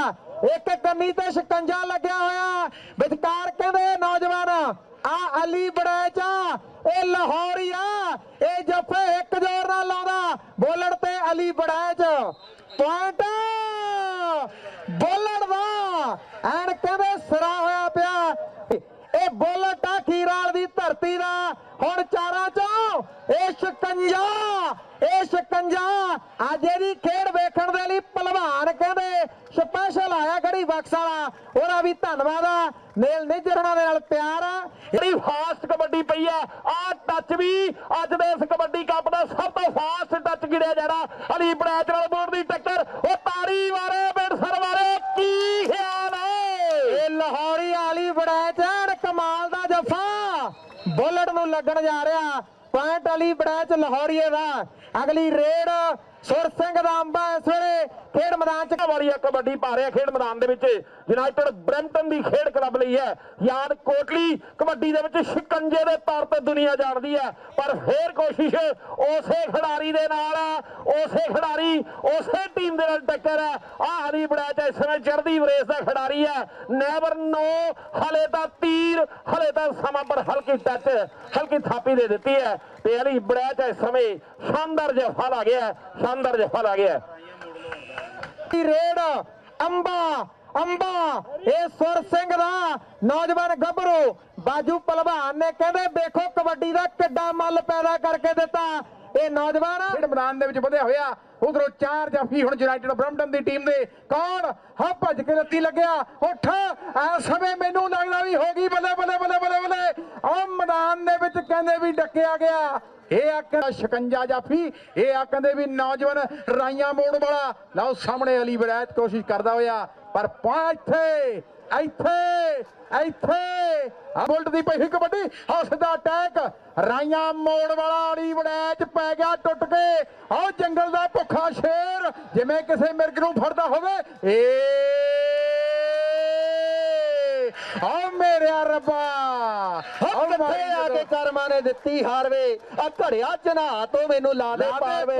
ਜਵਾਨੀ ਤੇ ਸ਼ਿਕੰਜਾ ਲੱਗਿਆ ਹੋਇਆ। ਵਿਚਕਾਰ ਕਹਿੰਦੇ, ਨੌਜਵਾਨ, ਆ ਅਲੀ ਬੜੈਚ ਇਹ ਲਾਹੌਰੀ ਆ। ਇਹ ਜੱਫੇ ਇੱਕ ਜ਼ੋਰ ਨਾਲ ਲਾਉਂਦਾ। ਬੋਲਣ ਤੇ ਅਲੀ ਬੜੈਚ ਪੁਆਇੰਟ ਬੋਲਣ ਦਾ। ਐਨ ਕਹਿੰਦੇ, ਸਿਰਾ ਹੋਇਆ ਪਿਆ। ਇਹ ਬੋਲਟ ਆ ਖੀਰਾਲ ਦੀ ਧਰਤੀ ਦਾ। ਹੁਣ ਚਾਰਾਂ ਚੋਂ ਇਹ ਸ਼ਿਕੰਜਾ ਇਹ ਸ਼ਿਕੰਜਾ। ਅੱਜ ਇਹਦੀ ਖੇਡ ਵੇਖਣ ਦੇ ਲਈ ਪਹਿਲਵਾਨ ਕਹਿੰਦੇ ਸਪੈਸ਼ਲ ਆਇਆ ਗੜੀ ਬਕਸ ਵਾਲਾ, ਉਹਦਾ ਵੀ ਧੰਨਵਾਦ ਆ। ਮੇਲ ਨਿਜਰਣਾ ਦੇ ਨਾਲ ਪਿਆਰ ਆ। ਬੜੀ ਫਾਸਟ ਕਬੱਡੀ ਪਈ ਆ ਆ ਟੱਚ ਵੀ ਅੱਜ ਦੇ ਇਸ ਕਬੱਡੀ ਕੱਪ ਦਾ ਸਭ ਤੋਂ ਫਾਸਟ ਟੱਚ ਗਿਣਿਆ ਜਾਣਾ। ਅਲੀ ਬੜੈਚ ਨਾਲ ਬੋਰਡ ਦੀ ਟੱਕਰ, ਉਹ ਤਾੜੀ ਮਾਰੇ ਬਿੰਸਰ ਮਾਰੇ, ਕੀ ਖਿਆਲ ਹੈ ਇਹ ਲਾਹੌਰੀ ਆਲੀ ਬੜਾ ਕਮਾਲ ਦਾ ਜਫਾ। ਬੁਲਟ ਨੂੰ ਲੱਗਣ ਜਾ ਰਿਹਾ, ਪੁਆਇੰਟ ਅਲੀ ਬੜਾ ਲਾਹੌਰੀਏ ਦਾ। ਅਗਲੀ ਰੇਡ ਸੁਰ ਸਿੰਘ ਦਾ ਅੰਬਾ ਇਸ ਵੇਲੇ ਖੇਡ ਮੈਦਾਨ ਚ ਵਾਲੀਆ ਕਬੱਡੀ ਪਾ ਰਿਹਾ ਖੇਡ ਮੈਦਾਨ ਦੇ ਵਿੱਚ। ਯੂਨਾਈਟਿਡ ਬ੍ਰੈਂਟਨ ਦੀ ਖੇਡ ਕਲੱਬ ਲਈ ਹੈ। ਯਾਦ ਕੋਟਲੀ, ਕਬੱਡੀ ਦੇ ਵਿੱਚ ਸ਼ਿਕੰਜੇ ਦੇ ਤੌਰ ਤੇ ਦੁਨੀਆ ਜਾਣਦੀ ਹੈ। ਪਰ ਫੇਰ ਕੋਸ਼ਿਸ਼ ਉਸੇ ਖਿਡਾਰੀ ਦੇ ਨਾਲ ਉਸੇ ਖਿਡਾਰੀ, ਉਸੇ ਟੀਮ ਦੇ ਨਾਲ ਟੱਕਰ ਹੈ। ਆ ਹਰੀ ਬੜੈਚ ਇਸ ਸਮੇਂ ਚੜ੍ਹਦੀ ਵਰੇਸ ਦਾ ਖਿਡਾਰੀ ਹੈ। ਨੈਵਰ ਨੋ ਹਲੇ ਤਾਂ ਤੀਰ, ਹਲੇ ਤਾਂ ਸਮਾਂ ਪਰ ਹਲਕੀ ਟੱਚ ਹਲਕੀ ਥਾਪੀ ਦੇ ਦਿੱਤੀ ਹੈ। ਤੇ ਅਲੀ ਬੜੈਚ ਇਸ ਸਮੇਂ ਸ਼ਾਨਦਾਰ ਜਫਾ ਲਾ ਗਿਆ ਸ਼ਾਨਦਾਰ ਜਫਾ ਲਾ ਗਿਆ। ਰੇਡ, ਅੰਬਾ ਅੰਬਾ। ਇਹ ਸੁਰ ਸਿੰਘ ਦਾ ਨੌਜਵਾਨ ਗੱਭਰੂ, ਬਾਜੂ ਪਹਿਲਵਾਨ ਨੇ ਕਹਿੰਦੇ, ਦੇਖੋ ਕਬੱਡੀ ਦਾ ਕਿੱਡਾ ਮੱਲ ਪੈਦਾ ਕਰਕੇ ਦਿੱਤਾ। ਇਹ ਨੌਜਵਾਨ ਖੇਡ ਮੈਦਾਨ ਦੇ ਵਿੱਚ ਵਧਿਆ ਹੋਇਆ। ਉਧਰੋਂ ਚਾਰ ਜਾਫੀ ਹੁਣ ਯੂਨਾਈਟਿਡ ਬ੍ਰੈਂਪਟਨ ਦੀ ਟੀਮ ਦੇ ਕੌਣ? ਹਾਂ, ਭੱਜ ਕੇ ਲੱਤੀ ਲੱਗਿਆ। ਉੱਠ, ਐ ਸਮੇਂ ਮੈਨੂੰ ਲੱਗਦਾ ਵੀ ਹੋ ਗਈ। ਬੱਲੇ ਬੱਲੇ ਬੱਲੇ ਬੱਲੇ ਬੱਲੇ। ਉਹ ਮੈਦਾਨ ਦੇ ਵਿੱਚ ਕਹਿੰਦੇ ਵੀ ਡੱਕਿਆ ਗਿਆ। ਇਹ ਆਖਣ ਸ਼ਿਕੰਜਾ ਜਾਫੀ, ਇਹ ਆਖਦੇ ਵੀ ਨੌਜਵਾਨ ਰਾਈਆਂ ਮੋੜ ਵਾਲਾ। ਲਓ ਸਾਹਮਣੇ ਅਲੀ ਬੜੈਤ ਕੋਸ਼ਿਸ਼ ਕਰਦਾ ਹੋਇਆ, ਪਰ ਪਾ ਇੱਥੇ ਇੱਥੇ ਇੱਥੇ। ਆ ਬੁਲਟ ਦੀ ਪਈ ਹੋਈ ਕਬੱਡੀ ਹੱਸਦਾ ਅਟੈਕ ਰਾਈਆਂ ਮੋੜ ਵਾਲਾ ਅਲੀ ਬੜੈਚ ਪੈ ਗਿਆ ਟੁੱਟ ਕੇ। ਆਹ ਜੰਗਲ ਦਾ ਭੁੱਖਾ ਸ਼ੇਰ, ਜਿਵੇਂ ਕਿਸੇ ਮਿਰਗ ਨੂੰ ਫੜਦਾ ਹੋਵੇ ਏ ਆ ਮੇਰਿਆ ਰੱਬਾ। ਉਹ ਕਿੱਥੇ ਆ ਕੇ ਕਰਮਾਂ ਨੇ ਦਿੱਤੀ ਹਾਰਵੇ ਆ ਘੜਿਆ ਚਨਾ ਤੋਂ ਮੈਨੂੰ ਲਾ ਦੇ ਪਾਵੇ।